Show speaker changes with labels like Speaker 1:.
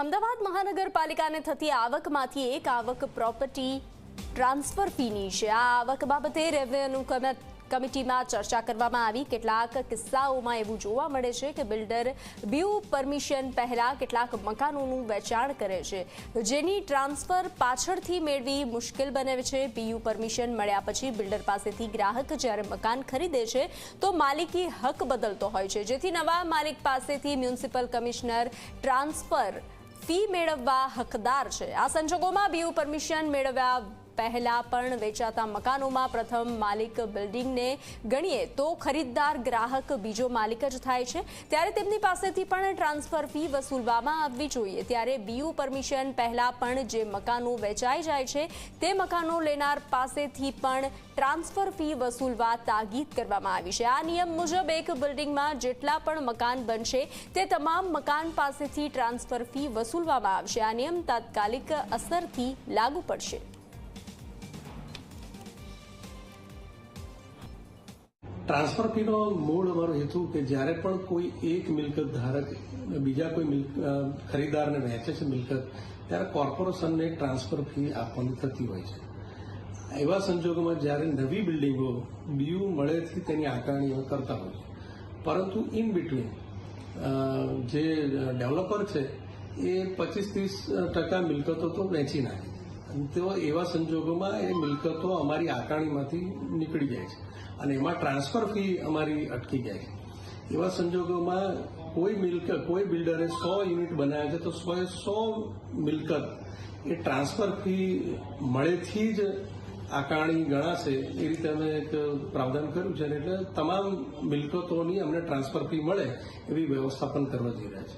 Speaker 1: અમદાવાદ મહાનગરપાલિકાને થતી આવકમાંથી એક આવક પ્રોપર્ટી ટ્રાન્સફર ફીની છે. આ આવક બાબતે રેવન્યુ કમ- કમિટીમાં ચર્ચા કરવામાં આવી. કેટલાક કિસ્સાઓમાં એવું જોવા મળે છે કે બિલ્ડર બીયુ પરમિશન પહેલાં કેટલાક મકાનોનું વેચાણ કરે છે. જેની ટ્રાન્સફર પાછળથી મેળવી મુશ્કેલ બને છે. પીયુ પરમિશન મળ્યા પછી બિલ્ડર પાસેથી ગ્રાહક જ્યારે મકાન ખરીદે છે, તો માલિકી હક બદલતો હોય છે. જેથી નવા માલિક પાસેથી મ્યુનિસિપલ કમિશનર ટ્રાન્સફર ફી મેળવવા હકદાર છે. આ સંજોગોમાં બીયુ પરમિશન મેળવ્યા પહેલા પણ વેચાતા મકાનોમાં પ્રથમ માલિક બિલ્ડિંગને ગણીએ તો ખરીદદાર ગ્રાહક બીજો માલિક જ થાય છે. ત્યારે તેમની પાસેથી પણ ટ્રાન્સફર ફી વસૂલવામાં આવવી જોઈએ. ત્યારે બીયુ પરમિશન પહેલા પણ જે મકાનો વેચાઈ જાય છે, તે મકાનો લેનાર પાસેથી પણ ટ્રાન્સફર ફી વસૂલવા તાગીદ કરવામાં આવી છે. આ નિયમ મુજબ એક બિલ્ડિંગમાં જેટલા પણ મકાન બનશે, તે તમામ મકાન પાસેથી ટ્રાન્સફર ફી વસૂલવામાં આવશે. આ નિયમ તાત્કાલિક અસરથી લાગુ પડશે.
Speaker 2: ટ્રાન્સફર ફીનો મૂળ અમારો હેતુ કે જ્યારે પણ કોઈ એક મિલકત ધારક બીજા કોઈ ખરીદદારને વહેંચે છે મિલકત, ત્યારે કોર્પોરેશનને ટ્રાન્સફર ફી આપવાની થતી હોય છે. એવા સંજોગોમાં જ્યારે નવી બિલ્ડિંગો બીયુ મળેથી તેની આકારણીઓ કરતા હોય છે. પરંતુ ઇન બિટવીન જે ડેવલપર છે, એ પચીસ ત્રીસ ટકા મિલકતો તો વેચી નાખે. તેઓ એવા સંજોગોમાં એ મિલકતો અમારી આકારણીમાંથી નીકળી જાય છે. અને એમાં ટ્રાન્સફર ફી અમારી અટકી જાય છે. એવા સંજોગોમાં કોઈ મિલકત, કોઈ બિલ્ડરે સો યુનિટ બનાવ્યા છે, તો સો સો મિલકત એ ટ્રાન્સફર ફી મળેથી જ આકારણી ગણાશે. એ રીતે અમે એક પ્રાવધાન કર્યું છે. એટલે તમામ મિલકતોની અમને ટ્રાન્સફર ફી મળે એવી વ્યવસ્થાપન કરવા જઈ રહ્યા છે.